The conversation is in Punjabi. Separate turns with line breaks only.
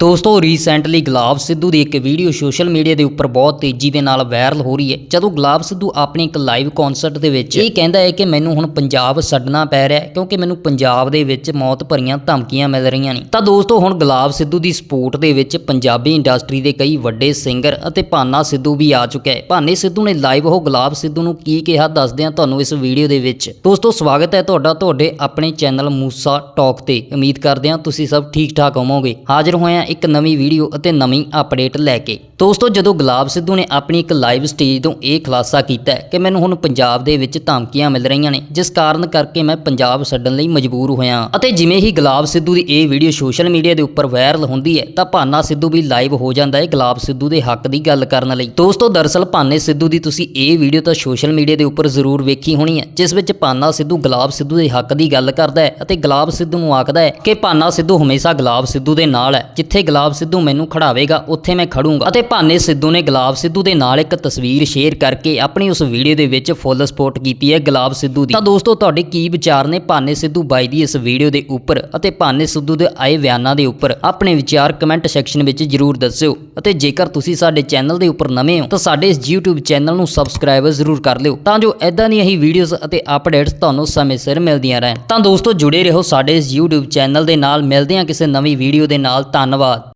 ਦੋਸਤੋ ਰੀਸੈਂਟਲੀ ਗੁਲਾਬ ਸਿੱਧੂ ਦੀ ਇੱਕ ਵੀਡੀਓ ਸੋਸ਼ਲ ਮੀਡੀਆ ਦੇ ਉੱਪਰ ਬਹੁਤ ਤੇਜ਼ੀ ਦੇ ਨਾਲ ਵਾਇਰਲ ਹੋ ਰਹੀ ਹੈ। ਜਦੋਂ ਗੁਲਾਬ ਸਿੱਧੂ ਆਪਣੀ ਇੱਕ ਲਾਈਵ ਕਨਸਰਟ ਦੇ ਵਿੱਚ ਇਹ ਕਹਿੰਦਾ ਹੈ ਕਿ ਮੈਨੂੰ ਹੁਣ ਪੰਜਾਬ ਛੱਡਣਾ ਪੈ ਰਿਹਾ ਕਿਉਂਕਿ ਮੈਨੂੰ ਪੰਜਾਬ ਦੇ ਵਿੱਚ ਮੌਤ ਭਰੀਆਂ ਧਮਕੀਆਂ ਮਿਲ ਰਹੀਆਂ ਨੇ। ਤਾਂ ਦੋਸਤੋ, ਹੁਣ ਗੁਲਾਬ ਸਿੱਧੂ ਦੀ ਸਪੋਰਟ ਦੇ ਵਿੱਚ ਪੰਜਾਬੀ ਇੰਡਸਟਰੀ ਦੇ ਕਈ ਵੱਡੇ ਸਿੰਗਰ ਅਤੇ ਭਾਨਾ ਸਿੱਧੂ ਵੀ ਆ ਚੁੱਕਿਆ ਹੈ। ਭਾਨੇ ਸਿੱਧੂ ਨੇ ਲਾਈਵ ਉਹ ਗੁਲਾਬ ਸਿੱਧੂ ਨੂੰ ਕੀ ਕਿਹਾ ਦੱਸਦੇ ਹਾਂ ਤੁਹਾਨੂੰ ਇਸ ਵੀਡੀਓ ਦੇ ਵਿੱਚ। ਦੋਸਤੋ, ਸਵਾਗਤ ਹੈ ਤੁਹਾਡਾ ਤੁਹਾਡੇ ਆਪਣੇ ਚੈਨਲ ਮੂਸਾ ਟਾਕ ਤੇ। ਉਮੀਦ ਕਰਦੇ ਹਾਂ ਤੁਸੀਂ ਸਭ ਠੀਕ ਠਾਕ ਹੋਵੋਗੇ। ਹਾਜ਼ਰ ਹੋਏ ਹਾਂ ਇੱਕ ਨਵੀਂ ਵੀਡੀਓ ਅਤੇ ਨਵੀਂ ਅਪਡੇਟ ਲੈ ਕੇ। ਦੋਸਤੋ, ਜਦੋਂ ਗੁਲਾਬ ਸਿੱਧੂ ਨੇ ਆਪਣੀ ਇੱਕ ਲਾਈਵ ਸਟੇਜ ਤੋਂ ਇਹ ਖੁਲਾਸਾ ਕੀਤਾ ਕਿ ਮੈਨੂੰ ਹੁਣ ਪੰਜਾਬ ਦੇ ਵਿੱਚ ਧਮਕੀਆਂ ਮਿਲ ਰਹੀਆਂ ਨੇ, ਜਿਸ ਕਾਰਨ ਕਰਕੇ ਮੈਂ ਪੰਜਾਬ ਛੱਡਣ ਲਈ ਮਜਬੂਰ ਹੋਇਆ ਅਤੇ ਜਿਵੇਂ ਹੀ ਗੁਲਾਬ ਸਿੱਧੂ ਦੀ ਇਹ ਵੀਡੀਓ ਸੋਸ਼ਲ ਮੀਡੀਆ ਦੇ ਉੱਪਰ ਵਾਇਰਲ ਹੁੰਦੀ ਹੈ, ਤਾਂ ਭਾਨਾ ਸਿੱਧੂ ਵੀ ਲਾਈਵ ਹੋ ਜਾਂਦਾ ਹੈ ਗੁਲਾਬ ਸਿੱਧੂ ਦੇ ਹੱਕ ਦੀ ਗੱਲ ਕਰਨ ਲਈ। ਦੋਸਤੋ, ਦਰਅਸਲ ਭਾਨੇ ਸਿੱਧੂ ਦੀ ਤੁਸੀਂ ਇਹ ਵੀਡੀਓ ਤਾਂ ਸੋਸ਼ਲ ਮੀਡੀਆ ਦੇ ਉੱਪਰ ਜ਼ਰੂਰ ਵੇਖੀ ਹੋਣੀ ਹੈ, ਜਿਸ ਵਿੱਚ ਭਾਨਾ ਸਿੱਧੂ ਗੁਲਾਬ ਸਿੱਧੂ ਦੇ ਹੱਕ ਦੀ ਗੱਲ ਕਰਦਾ ਹੈ ਅਤੇ ਗੁਲਾਬ ਸਿੱਧੂ ਨੂੰ ਆਖਦਾ ਹੈ ਕਿ ਭਾਨਾ ਸਿੱਧੂ ਹਮੇਸ਼ਾ ਗੁਲਾਬ ਸਿੱਧੂ ਦੇ ਨਾਲ ਹੈ, ਜਿੱਥੇ ਜਿੱਥੇ ਗੁਲਾਬ ਸਿੱਧੂ ਮੈਨੂੰ ਖੜਾਵੇਗਾ, ਉੱਥੇ ਮੈਂ ਖੜੂੰਗਾ। ਅਤੇ ਭਾਨੇ ਸਿੱਧੂ ਨੇ ਗੁਲਾਬ ਸਿੱਧੂ ਦੇ ਨਾਲ ਇੱਕ ਤਸਵੀਰ ਸ਼ੇਅਰ ਕਰਕੇ ਆਪਣੀ ਉਸ ਵੀਡੀਓ ਦੇ ਵਿੱਚ ਫੁੱਲ ਸਪੋਰਟ ਕੀਤੀ ਹੈ ਗੁਲਾਬ ਸਿੱਧੂ ਦੀ। ਤਾਂ ਦੋਸਤੋ, ਤੁਹਾਡੇ ਕੀ ਵਿਚਾਰ ਨੇ ਭਾਨੇ ਸਿੱਧੂ ਬਾਈ ਦੀ ਇਸ ਵੀਡੀਓ ਦੇ ਉੱਪਰ ਅਤੇ ਭਾਨੇ ਸਿੱਧੂ ਦੇ ਆਏ ਬਿਆਨਾਂ ਦੇ ਉੱਪਰ? ਆਪਣੇ ਵਿਚਾਰ ਕਮੈਂਟ ਸੈਕਸ਼ਨ ਵਿੱਚ ਜਰੂਰ ਦੱਸਿਓ। ਅਤੇ ਜੇਕਰ ਤੁਸੀਂ ਸਾਡੇ ਚੈਨਲ ਦੇ ਉੱਪਰ ਨਵੇਂ ਹੋ, ਤਾਂ ਸਾਡੇ ਇਸ YouTube ਚੈਨਲ ਨੂੰ ਸਬਸਕ੍ਰਾਈਬ ਜ਼ਰੂਰ ਕਰ ਲਿਓ। ਤਾਂ ਜੋ ਐਦਾਂ ਦੀਆਂ ਹੀ ਵੀਡੀਓਜ਼ ਅਤੇ ਅਪਡੇਟਸ ਤੁਹਾਨੂੰ ਸਮੇਂ ਸਿਰ ਮਿਲਦੀਆਂ ਰਹਿਣ। ਤਾਂ ਦੋਸਤੋ, ਜੁੜੇ ਰਹੋ ਸਾਡੇ ਇਸ YouTube ਚੈਨਲ ਦੇ ਨਾਲ। ਮਿਲਦੇ ਹਾਂ ਕਿਸੇ ਨਵੀਂ ਵੀਡੀਓ ਦੇ ਨਾਲ। ਧੰਨਵਾਦ। ధన్యవాద్